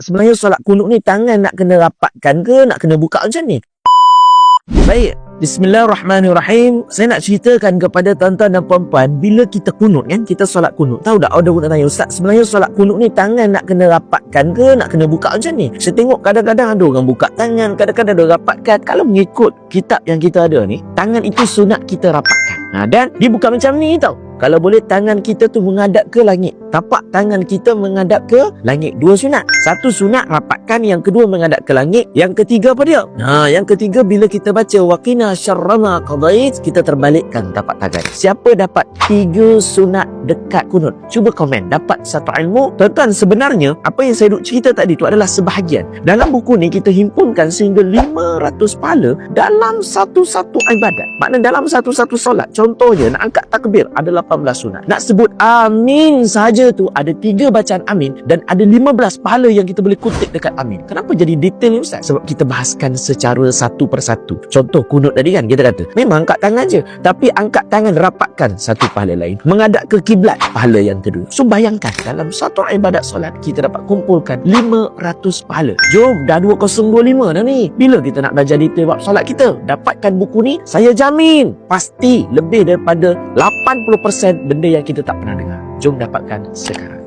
sebenarnya solat kunut ni tangan nak kena rapatkan ke nak kena buka macam ni? Baik, Bismillahirrahmanirrahim. Saya nak ceritakan kepada tuan-tuan dan puan-puan bila kita kunut kan, kita solat kunut. Tahu tak ada orang nak tanya ustaz, sebenarnya solat kunut ni tangan nak kena rapatkan ke nak kena buka macam ni? Saya tengok kadang-kadang ada orang buka tangan, kadang-kadang ada orang rapatkan. Kalau mengikut kitab yang kita ada ni, tangan itu sunat kita rapatkan. Ha, dan dia bukan macam ni tau. Kalau boleh tangan kita tu menghadap ke langit. Tapak tangan kita menghadap ke langit. Dua sunat. Satu sunat rapatkan, yang kedua menghadap ke langit. Yang ketiga apa dia? Ha, yang ketiga bila kita baca waqina syarrama qadait, kita terbalikkan tapak tangan. Siapa dapat tiga sunat dekat kunut? Cuba komen. Dapat satu ilmu. Tuan-tuan, sebenarnya apa yang saya duk cerita tadi tu adalah sebahagian. Dalam buku ni kita himpunkan sehingga 500 pahala dalam satu-satu ibadat. Maknanya dalam satu-satu solat. Contohnya nak angkat takbir adalah 18 sunat. Nak sebut amin saja tu ada tiga bacaan amin dan ada 15 pahala yang kita boleh kutip dekat amin. Kenapa jadi detail ni Ustaz? Sebab kita bahaskan secara satu persatu. Contoh kunut tadi kan kita kata. Memang angkat tangan je. Tapi angkat tangan rapatkan satu pahala lain. Mengadap ke kiblat pahala yang kedua. So bayangkan dalam satu ibadat solat kita dapat kumpulkan 500 pahala. Jom dah 2025 dah ni. Bila kita nak belajar detail bab solat kita? Dapatkan buku ni saya jamin pasti lebih daripada 80% benda yang kita tak pernah dengar. Jom dapatkan sekarang.